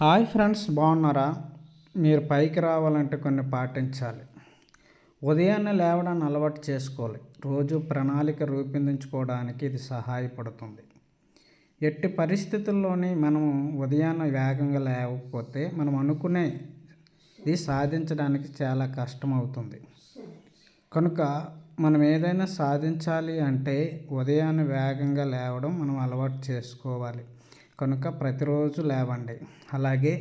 Hi friends బాగున్నారా? మీరు పైకి రావాలంటే కొన్ని పాటించాలి. ఉదయాన్నే లేవడాన్ని అలవాటు చేసుకోవాలి. రోజు ప్రణాళిక రూపొందించుకోవడానికి ఇది సహాయపడుతుంది. ఎట్టి పరిస్థితుల్లోని మనము ఉదయాన్నే వేగంగా లేవకపోతే మనం అనుకునేది సాధించడానికి చాలా కష్టం అవుతుంది కనుక మనం ఏదైనా సాధించాలి అంటే ఉదయాన్నే వేగంగా లేవడం మనం అలవాటు చేసుకోవాలి. కనుక ప్రతిరోజు లేవండి. అలాగే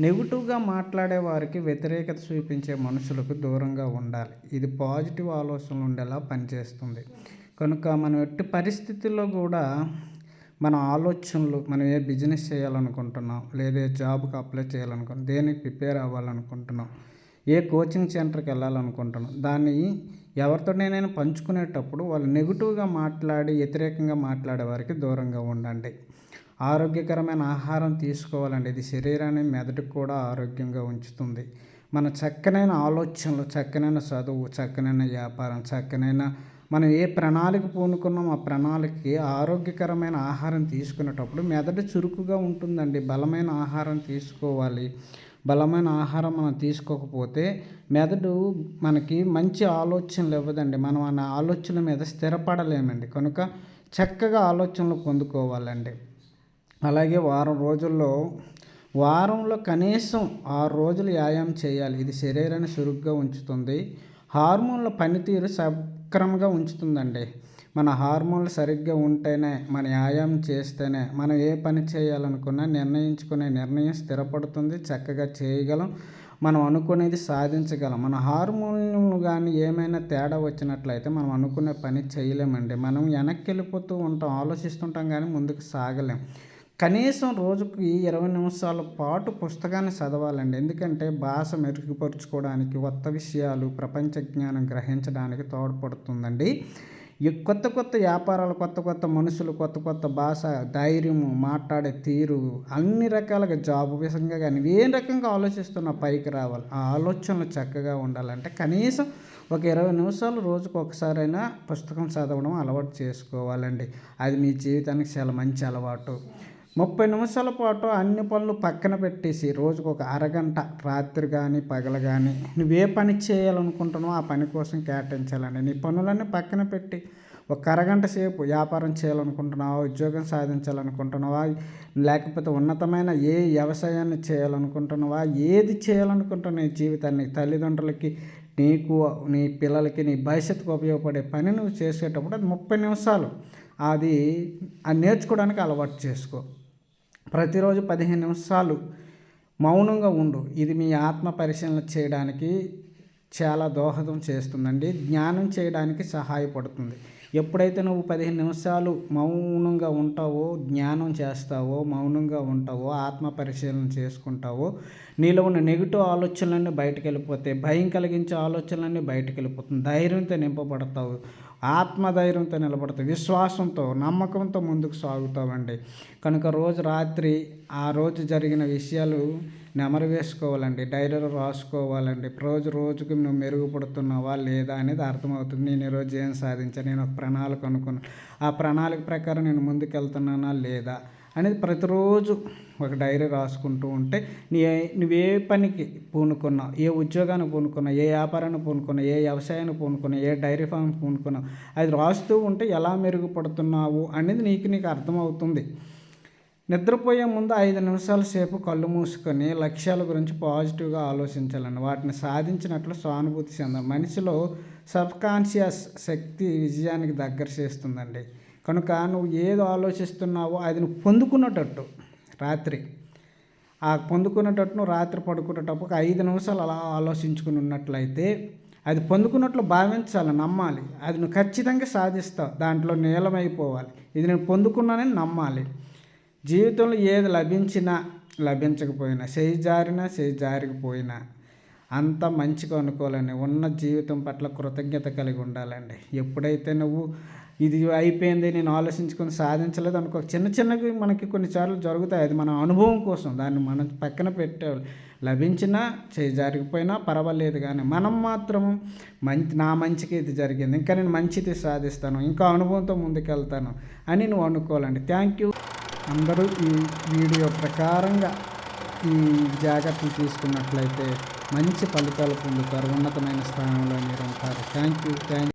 నెగిటివ్గా మాట్లాడే వారికి వ్యతిరేకత చూపించే మనుషులకు దూరంగా ఉండాలి. ఇది పాజిటివ్ ఆలోచనలు ఉండేలా పనిచేస్తుంది. కనుక మనం ఎట్టి పరిస్థితుల్లో కూడా మన ఆలోచనలు మనం ఏ బిజినెస్ చేయాలనుకుంటున్నాం లేదా జాబ్కి అప్లై చేయాలనుకుంటున్నాం దేనికి ప్రిపేర్ అవ్వాలనుకుంటున్నాం ఏ కోచింగ్ సెంటర్కి వెళ్ళాలనుకుంటున్నాం దాన్ని ఎవరితోనైనా పంచుకునేటప్పుడు వాళ్ళు నెగిటివ్గా మాట్లాడి వ్యతిరేకంగా మాట్లాడే వారికి దూరంగా ఉండండి. ఆరోగ్యకరమైన ఆహారం తీసుకోవాలండి. ఇది శరీరాన్ని మెదడుకు కూడా ఆరోగ్యంగా ఉంచుతుంది. మన చక్కనైన ఆలోచనలు చక్కనైన చదువు చక్కనైన వ్యాపారం చక్కనైన మనం ఏ ప్రణాళిక పూనుకున్నాం ఆ ప్రణాళికకి ఆరోగ్యకరమైన ఆహారం తీసుకునేటప్పుడు మెదడు చురుకుగా ఉంటుందండి. బలమైన ఆహారం తీసుకోవాలి. బలమైన ఆహారం మనం తీసుకోకపోతే మెదడు మనకి మంచి ఆలోచనలు ఇవ్వదండి. మనం ఆ ఆలోచనల మీద స్థిరపడలేమండి. కనుక చక్కగా ఆలోచనలు పొందుకోవాలండి. అలాగే వారం రోజుల్లో వారంలో కనీసం ఆరు రోజులు వ్యాయామం చేయాలి. ఇది శరీరాన్ని చురుగ్గా ఉంచుతుంది. హార్మోన్ల పనితీరు సక్రమంగా ఉంచుతుందండి. మన హార్మోన్లు సరిగ్గా ఉంటేనే మన వ్యాయామం చేస్తేనే మనం ఏ పని చేయాలనుకున్నా నిర్ణయించుకునే నిర్ణయం స్థిరపడుతుంది చక్కగా చేయగలం. మనం అనుకునేది సాధించగలం. మన హార్మోన్లు కానీ ఏమైనా తేడా వచ్చినట్లయితే మనం అనుకునే పని చేయలేమండి. మనం వెనక్కి వెళ్ళిపోతూ ఉంటాం ఆలోచిస్తుంటాం కానీ ముందుకు సాగలేం. కనీసం రోజుకి ఇరవై నిమిషాల పాటు పుస్తకాన్ని చదవాలండి. ఎందుకంటే భాష మెరుగుపరుచుకోవడానికి కొత్త విషయాలు ప్రపంచ జ్ఞానం గ్రహించడానికి తోడ్పడుతుందండి. ఈ కొత్త కొత్త వ్యాపారాలు కొత్త కొత్త మనుషులు కొత్త కొత్త భాష ధైర్యము మాట్లాడే తీరు అన్ని రకాలుగా జాబ్ విషయంగా కానీ ఏ రకంగా ఆలోచిస్తున్నా పైకి రావాలి. ఆ ఆలోచనలు చక్కగా ఉండాలంటే కనీసం ఒక ఇరవై నిమిషాలు రోజుకు ఒకసారైనా పుస్తకం చదవడం అలవాటు చేసుకోవాలండి. అది మీ జీవితానికి చాలా మంచి అలవాటు. ముప్పై నిమిషాల పాటు అన్ని పనులు పక్కన పెట్టేసి రోజుకు ఒక అరగంట రాత్రి కానీ పగలు కానీ నువ్వు ఏ పని చేయాలనుకుంటున్నావో ఆ పని కోసం కేటాయించాలండి నీ పనులన్నీ పక్కన పెట్టి ఒక అరగంట సేపు వ్యాపారం చేయాలనుకుంటున్నావా ఉద్యోగం సాధించాలనుకుంటున్నావా లేకపోతే ఉన్నతమైన ఏ వ్యవసాయాన్ని చేయాలనుకుంటున్నావా ఏది చేయాలనుకుంటున్నా నీ జీవితాన్ని తల్లిదండ్రులకి నీకు నీ పిల్లలకి నీ భవిష్యత్తుకు ఉపయోగపడే పని నువ్వు చేసేటప్పుడు అది ముప్పై నిమిషాలు. అది అది నేర్చుకోవడానికి అలవాటు చేసుకో. ప్రతిరోజు పదిహేను నిమిషాలు మౌనంగా ఉండు. ఇది మీ ఆత్మ పరిశీలన చేయడానికి చాలా దోహదం చేస్తుందండి. జ్ఞానం చేయడానికి సహాయపడుతుంది. ఎప్పుడైతే నువ్వు పదిహేను నిమిషాలు మౌనంగా ఉంటావో జ్ఞానం చేస్తావో మౌనంగా ఉంటావో ఆత్మ పరిశీలన చేసుకుంటావో నీలో ఉన్న నెగిటివ్ ఆలోచనలన్నీ బయటకు వెళ్ళిపోతాయి భయం కలిగించే ఆలోచనలన్నీ బయటకు వెళ్ళిపోతుంది ధైర్యంతో నింపబడతావు ఆత్మధైర్యంతో నిలబడతావు విశ్వాసంతో నమ్మకంతో ముందుకు సాగుతావండి. కనుక రోజు రాత్రి ఆ రోజు జరిగిన విషయాలు నెమరు వేసుకోవాలండి డైరీలో రాసుకోవాలండి. రోజు రోజుకి నువ్వు మెరుగుపడుతున్నావా లేదా అనేది అర్థమవుతుంది. నేను ఈరోజు ఏం సాధించాను? నేను ఒక ప్రణాళిక అనుకున్నాను. ఆ ప్రణాళిక ప్రకారం నేను ముందుకెళ్తున్నానా లేదా అనేది ప్రతిరోజు ఒక డైరీ రాసుకుంటూ ఉంటే నీ నువ్వే పనికి పూనుకున్నావు? ఏ ఉద్యోగాన్ని పూనుకున్నావు? ఏ వ్యాపారాన్ని పూనుకున్నావు? ఏ వ్యవసాయాన్ని పూనుకున్నావు? ఏ డైరీ ఫామ్ పూనుకున్నావు? అది రాస్తూ ఉంటే ఎలా మెరుగుపడుతున్నావు అనేది నీకు నీకు అర్థమవుతుంది. నిద్రపోయే ముందు ఐదు నిమిషాల సేపు కళ్ళు మూసుకొని లక్ష్యాల గురించి పాజిటివ్గా ఆలోచించాలండి. వాటిని సాధించినట్లు సానుభూతి చెందాలి. మనిషిలో సబ్కాన్షియస్ శక్తి విజయానికి దగ్గర చేస్తుందండి. కనుక నువ్వు ఏది ఆలోచిస్తున్నావో అది నువ్వు పొందుకున్నటట్టు రాత్రి. ఆ పొందుకునేటట్టు నువ్వు రాత్రి పడుకునేటప్పుడు ఐదు నిమిషాలు అలా ఆలోచించుకుని ఉన్నట్లయితే అది పొందుకున్నట్లు భావించాలి నమ్మాలి. అది నువ్వు ఖచ్చితంగా సాధిస్తావు. దాంట్లో నీలమైపోవాలి. ఇది నేను పొందుకున్నానని నమ్మాలి. జీవితంలో ఏది లభించినా లభించకపోయినా చేయి జారినా చేయి జారికపోయినా అంత మంచిగా అనుకోవాలండి. ఉన్న జీవితం పట్ల కృతజ్ఞత కలిగి ఉండాలండి. ఎప్పుడైతే నువ్వు ఇది అయిపోయింది నేను ఆలోచించుకొని సాధించలేదు అనుకో చిన్న చిన్నవి మనకి కొన్నిసార్లు జరుగుతాయి. అది మన అనుభవం కోసం దాన్ని మనం పక్కన పెట్టే లభించినా చేయి జరిగిపోయినా పర్వాలేదు కానీ మనం మాత్రం మంచి నా మంచికి ఇది జరిగింది. ఇంకా నేను మంచిది సాధిస్తాను. ఇంకా అనుభవంతో ముందుకెళ్తాను అని నువ్వు అనుకోవాలండి. Thank you. అందరూ ఈ వీడియో ప్రకారంగా ఈ జాగ్రత్తలు తీసుకున్నట్లయితే మంచి ఫలితాలు పొందుతారు. ఉన్నతమైన స్థానంలో మీరు ఉంటారు థ్యాంక్ యూ థ్యాంక్